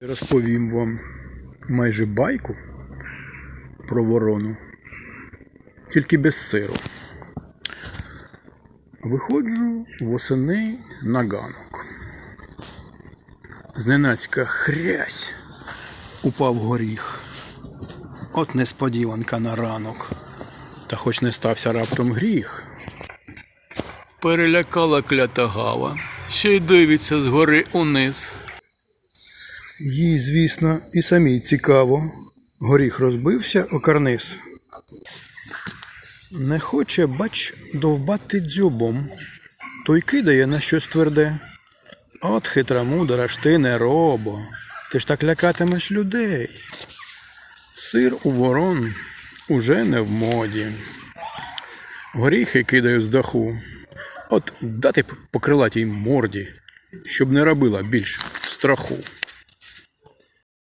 Розповім вам майже байку про ворону, тільки без сиру. Виходжу восени на ганок. Зненацька хрясь упав горіх. От несподіванка на ранок. Та хоч не стався раптом гріх. Перелякала клята гава, ще й дивиться згори униз. Їй, звісно, і самій цікаво. Горіх розбився о карниз. Не хоче, бач, довбати дзьобом, то й кидає на щось тверде. От хитра мудра ж ти не робо, ти ж так лякатимеш людей. Сир у ворон уже не в моді. Горіхи кидаю з даху. От дати по крилатій морді, щоб не робила більш страху.